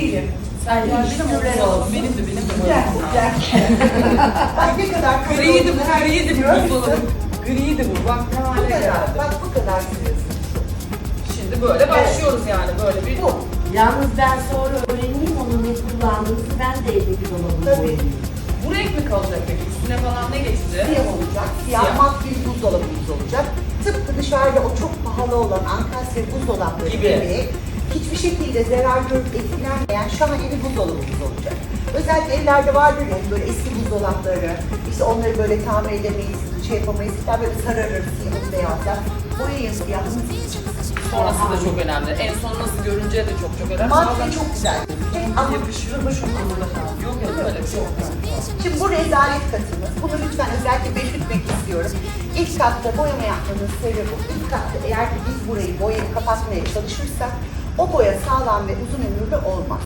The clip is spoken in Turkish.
değilim. Sen ama Şükürler olsun. benim de benim de. Gel, gel. Bak ne kadar katı Griydi bu, her griydi bu buzdolabı. Griydi bu, bak ne hale geldi. bak bu kadar sürüyorsun. Şimdi böyle başlıyoruz yani, böyle bir... Bu. Yalnız ben sonra öğreneyim onun ne kullandığınızı ben de evdeki dolabımı Tabii. Bu renk mi kalacak peki? Üstüne falan ne geçti? Siyah olacak. Siyah Siyah. mat bir buzdolabımız olacak. Tıpkı dışarıda o çok pahalı olan Ankastre buzdolapları Gibi. gibi hiçbir şekilde zarar görüp etkilenmeyen şahane bir buzdolabımız olacak. Özellikle evlerde vardır ya böyle eski buzdolapları, işte onları böyle tamir edemeyiz, şey yapamayız, hatta böyle sararır, siyahı beyazlar. Boyayın siyahını Sonrası da çok önemli. En son nasıl görünce de çok çok önemli. Madde çok güzel. Ama çok hamurda kaldı. Yok yok öyle bir şey yok. Şimdi bu rezalet katımız. Bunu lütfen özellikle belirtmek istiyorum. İlk katta boyama yapmanın sebebi bu. İlk katta eğer ki biz burayı boyayıp kapatmaya çalışırsak o boya sağlam ve uzun ömürlü olmaz.